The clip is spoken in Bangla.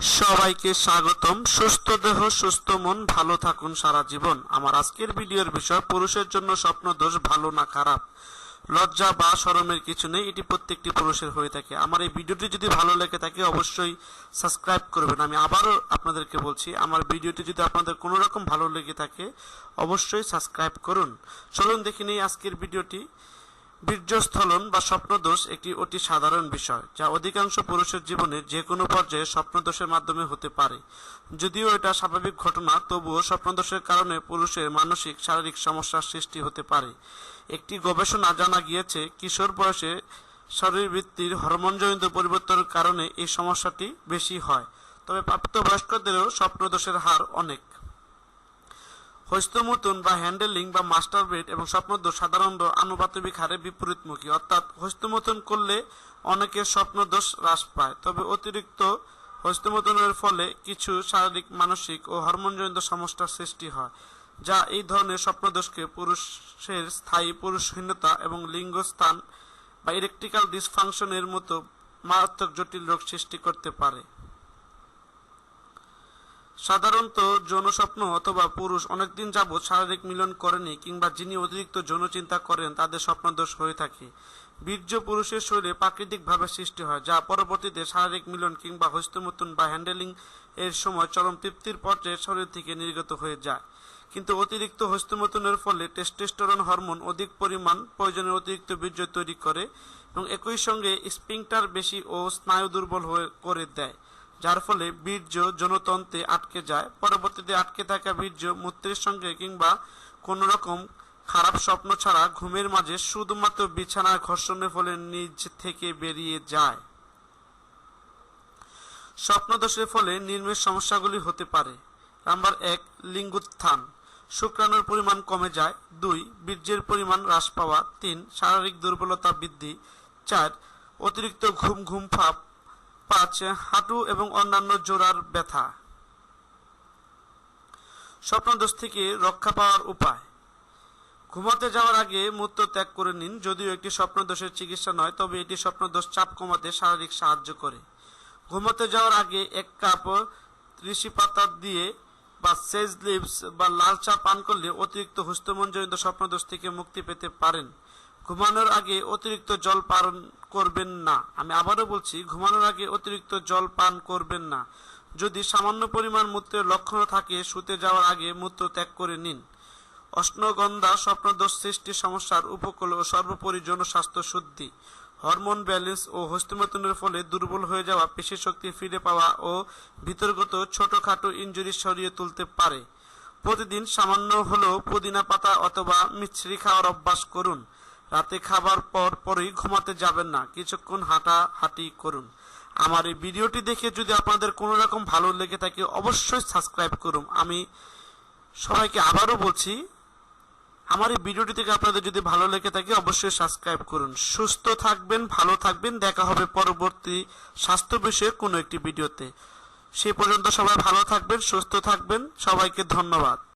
সবাইকে স্বাগতম। সুস্থ দেহ, সুস্থ মন, ভালো থাকুন সারা জীবন। আমার আজকের ভিডিওর বিষয়, পুরুষের জন্য স্বপ্ন দোষ ভালো না খারাপ। লজ্জা বা শরমের কিছু নেই, এটি প্রত্যেকটি পুরুষের হয়ে থাকে। আমার এই ভিডিওটি যদি ভালো লেগে থাকে, অবশ্যই সাবস্ক্রাইব করবেন। আমি আবারও আপনাদেরকে বলছি, আমার ভিডিওটি যদি আপনাদের কোনো রকম ভালো লেগে থাকে, অবশ্যই সাবস্ক্রাইব করুন। চলুন দেখে নিই আজকের ভিডিওটি। বীর্যস্থলন বা স্বপ্নদোষ একটি অতি সাধারণ বিষয়, যা অধিকাংশ পুরুষের জীবনে যে কোনো পর্যায়ে স্বপ্নদোষের মাধ্যমে হতে পারে। যদিও এটা স্বাভাবিক ঘটনা, তবুও স্বপ্নদোষের কারণে পুরুষের মানসিক, শারীরিক সমস্যার সৃষ্টি হতে পারে। একটি গবেষণা জানা গিয়েছে, কিশোর বয়সে শরীরবৃত্তির হরমোনজনিত পরিবর্তনের কারণে এই সমস্যাটি বেশি হয়। তবে প্রাপ্তবয়স্কদেরও স্বপ্নদোষের হার অনেক। হস্তমূতন বা হ্যান্ডেলিং বা মাস্টার বেড এবং স্বপ্নদোষ সাধারণত আনুপাতিক হারে বিপরীতমুখী। অর্থাৎ হস্তমূতন করলে অনেকের স্বপ্নদোষ হ্রাস পায়। তবে অতিরিক্ত হস্তমূতনের ফলে কিছু শারীরিক, মানসিক ও হরমোনজনিত সমস্যার সৃষ্টি হয়, যা এই ধরনের স্বপ্নদোষকে পুরুষের স্থায়ী পুরুষহীনতা এবং লিঙ্গস্থান বা ইলেকট্রিক্যাল ডিসফাংশনের মতো মারাত্মক জটিল রোগ সৃষ্টি করতে পারে। সাধারণত যৌনস্বপ্ন অথবা পুরুষ অনেকদিন যাবৎ শারীরিক মিলন করেনি কিংবা যিনি অতিরিক্ত যৌন চিন্তা করেন, তাদের স্বপ্নদোষ হয়ে থাকে। বীর্য পুরুষের শরীরে প্রাকৃতিকভাবে সৃষ্টি হয়, যা পরবর্তীতে শারীরিক মিলন কিংবা হস্তমুতন বা হ্যান্ডেলিং এর সময় চরম তৃপ্তির পর্যায়ে শরীর থেকে নির্গত হয়ে যায়। কিন্তু অতিরিক্ত হস্তমতনের ফলে টেস্টোস্টেরন হরমোন অধিক পরিমাণ প্রয়োজনের অতিরিক্ত বীর্য তৈরি করে এবং একই সঙ্গে স্পিংটার বেশি ও স্নায়ু দুর্বল হয়ে করে দেয়। যার ফলে বীর্য জনতন্ত্রে আটকে যায়। পরবর্তীতে আটকে থাকা বীর্য মূত্রের সঙ্গে কিংবা কোনো রকম খারাপ স্বপ্ন ছাড়া ঘুমের মাঝে শুধুমাত্র বিছানার ঘর্ষণের ফলে নিজ থেকে বেরিয়ে যায়। স্বপ্নদোষের ফলে নির্মের সমস্যাগুলি হতে পারে। নাম্বার এক, লিঙ্গোত্থান। শুক্রাণুর পরিমাণ কমে যায়। দুই, বীর্যের পরিমাণ হ্রাস পাওয়া। তিন, শারীরিক দুর্বলতা বৃদ্ধি। চার, অতিরিক্ত ঘুম ঘুম ভাব পাঁচ, হাঁটু এবং অন্যান্য জোড়ার ব্যথা। স্বপ্নদোষ থেকে রক্ষা পাওয়ার উপায়। ঘুমাতে যাওয়ার আগে মূত্র ত্যাগ করে নিন, যদিও একটি স্বপ্নদোষের চিকিৎসা নয়, তবে এটি স্বপ্নদোষ চাপ কমাতে শারীরিক সাহায্য করে। ঘুমাতে যাওয়ার আগে এক কাপ ঋষি পাতা দিয়ে বা সেজ লিভস বা লাল চা পান করলে অতিরিক্ত হস্তমঞ্জনিত স্বপ্নদোষ থেকে মুক্তি পেতে পারেন। ঘুমানোর আগে অতিরিক্ত জল পান করবেন না। আমি আবারও বলছি, ঘুমানোর আগে অতিরিক্ত জল পান করবেন না। যদি সামান্য পরিমাণ মূত্রের লক্ষণ থাকে, শুতে যাওয়ার আগে মূত্র ত্যাগ করে নিন। অশ্নগন্ধা, স্বপ্নদোষ, সৃষ্টি সমস্যার উপকূল ও সর্বোপরি জনস্বাস্থ্য শুদ্ধি। হরমোন ব্যালেন্স ও হস্তমতনের ফলে দুর্বল হয়ে যাওয়া পেশি শক্তি ফিরে পাওয়া ও ভিতরগত ছোটখাটো ইঞ্জুরি সরিয়ে তুলতে পারে। প্রতিদিন সামান্য হলেও পুদিনা পাতা অথবা মিছরি খাওয়ার অভ্যাস করুন। রাতে খাবার পর পরই ঘুমাতে যাবেন না। কিছুক্ষণ হাঁটা হাঁটি করুন। আমার এই ভিডিওটি দেখে যদি আপনাদের কোনো রকম ভালো লেগে থাকে, অবশ্যই সাবস্ক্রাইব করুন। আমি সবাইকে আবারও বলছি, আমার এই ভিডিওটি থেকে আপনাদের যদি ভালো লেগে থাকে, অবশ্যই সাবস্ক্রাইব করুন। সুস্থ থাকবেন, ভালো থাকবেন। দেখা হবে পরবর্তী স্বাস্থ্য বিষয়ে কোনো একটি ভিডিওতে। সে পর্যন্ত সবাই ভালো থাকবেন, সুস্থ থাকবেন। সবাইকে ধন্যবাদ।